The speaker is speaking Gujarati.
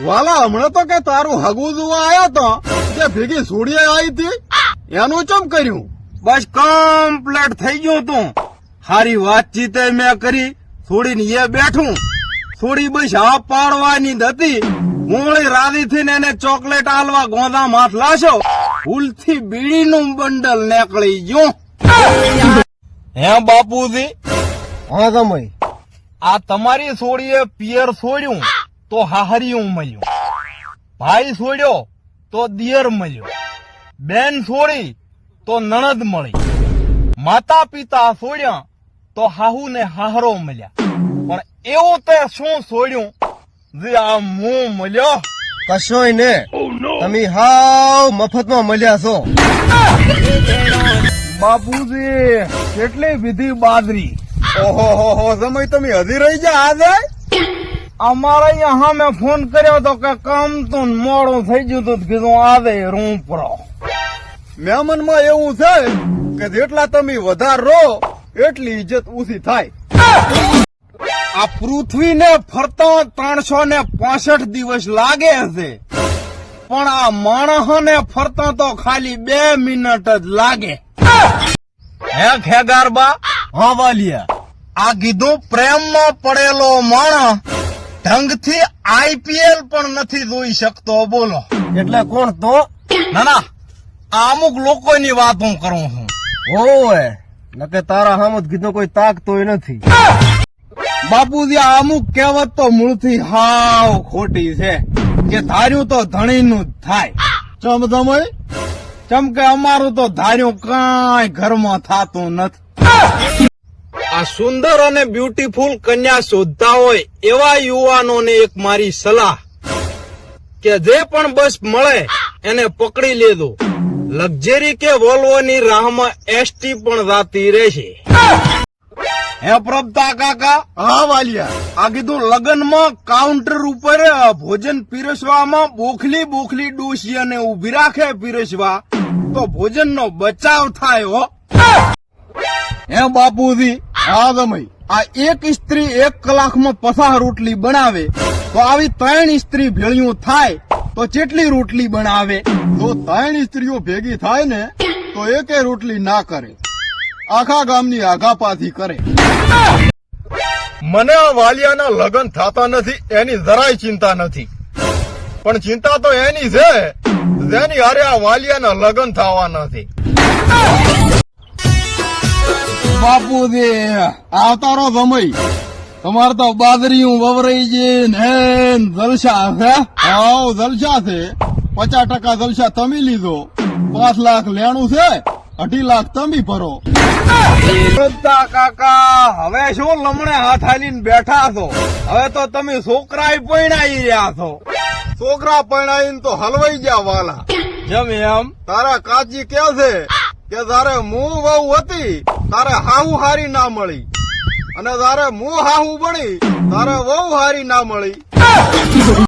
વાલા હમણાં તો કે તારું હગુ જોવા આવ્યો તો જે ભેગી સોડીએ આવી હતી એનું ચમ કર્યું? બસ કમ્પ્લેટ થઈ ગયું તું હારી વાતચીત મેં કરી છોડીને એ બેઠું. થોડી બસ હા પાડવાની હતી. હું રાધી થઈને એને ચોકલેટ આલવા ગોંધા માથ લાશો. ભૂલથી બીડીનું બંડલ નીકળી ગયું. હે બાપુજી? હા તમે આ તમારી સોડીએ પિયર છોડ્યું તો હાહરિયું મળ્યું. ભાઈ છોડ્યો તો દિયર મળ્યો. બેન છોડી તો નણદ મળી. માતા પિતા છોડ્યા તો હાહુ ને હાહરો મળ્યા. પણ એવું તે શું છોડ્યું જે આ મું મળ્યો? કશોય ને. તમે હાવ મફતમાં મળ્યા છો. બાપુજી કેટલી વિધિ બાદરી ઓહો હો હો સમય તમે હજી રહી જા આજે અમારે અહીંયા સામે ફોન કર્યો તો કે કામ તો મોડું થઈ ગયું તો કીધું આવે રૂપરો મહેમાનમાં એવું છે કે જેટલા તમે વધાર રો એટલી ઇજ્જત ઓછી થાય. આ પૃથ્વીને ફરતા ત્રણસો ને પાસઠ દિવસ લાગે છે. પણ આ માણસને ફરતા તો ખાલી બે મિનિટ જ લાગે. હે ખેગારબા હા વાલિયા આ કીધું પ્રેમમાં પડેલો માણસ ઢંગથી આઈપીએલ પણ નથી જોઈ શકતો બોલો. એટલે કોણ તો? ના ના. અમુક લોકોની વાત હું કરું છું. ઓય નકે તારા હામત કીધું કોઈ તાકતોય નથી. બાપુજી આ અમુક કહેવત તો મૂળથી હાવ ખોટી છે કે ધાર્યું તો ધણીનું જ થાય. ચમ સમય ચમ કે અમારું તો ધાર્યું કાંઈ ઘરમાં થતું નથી. આ સુંદર અને બ્યુટીફુલ કન્યા શોધતા હોય એવા યુવાનોને એક મારી સલાહ. કે જે પણ બસ મળે એને પકડી લેજો. લક્ઝરી કે વોલ્વોની રાહમાં એસટી પણ જાતી રહેશે. હે પ્રભતા કાકા? હા વાલિયા. આ કીધું લગ્નમાં કાઉન્ટર ઉપર ભોજન પીરસવામાં બોખલી બોખલી અને ઊભી રાખે પીરસવા. તો ભોજનનો બચાવ થાય હો. હે બાપુજી હા સમય આ એક સ્ત્રી એક કલાકમાં પસાર રોટલી બનાવે, તો આવી ત્રણ સ્ત્રી ભેળિયું થાય, તો કેટલી રોટલી બનાવે, તો ત્રણ સ્ત્રીઓ ભેગી થાય ને, તો એકે રોટલી ના કરે. આખા ગામની આઘાપાથી કરે. મને આ વાલિયાના લગ્ન થતા નથી, એની જરાય ચિંતા નથી. પણ ચિંતા તો એની છે, જેની હારે આ વાલિયાના લગ્ન થવા નથી બાપુજી આવતારો સમય. તમારે તો બાદરીયું વવરાઈ છે ને જલસા છે. હાવ જલસા છે. પચાસ ટકા જલસા તમે લીધો. પાંચ લાખ લેણું છે. અઢી લાખ તમે ભરો. બધા કાકા હવે શું લમણે હાથ હાલીને બેઠા છો? હવે તો તમે છોકરા પૈણાઈ રહ્યા છો. છોકરા પરણાઈને તો હલવાઈ ગયા વાલા. જેમ એમ. તારા કાચી કે છે? કે તારે મું વહુ હતી? તારે હાહુ હારી ના મળી. અને તારે મું હાહુ બની, તારે વહુ હારી ના મળી.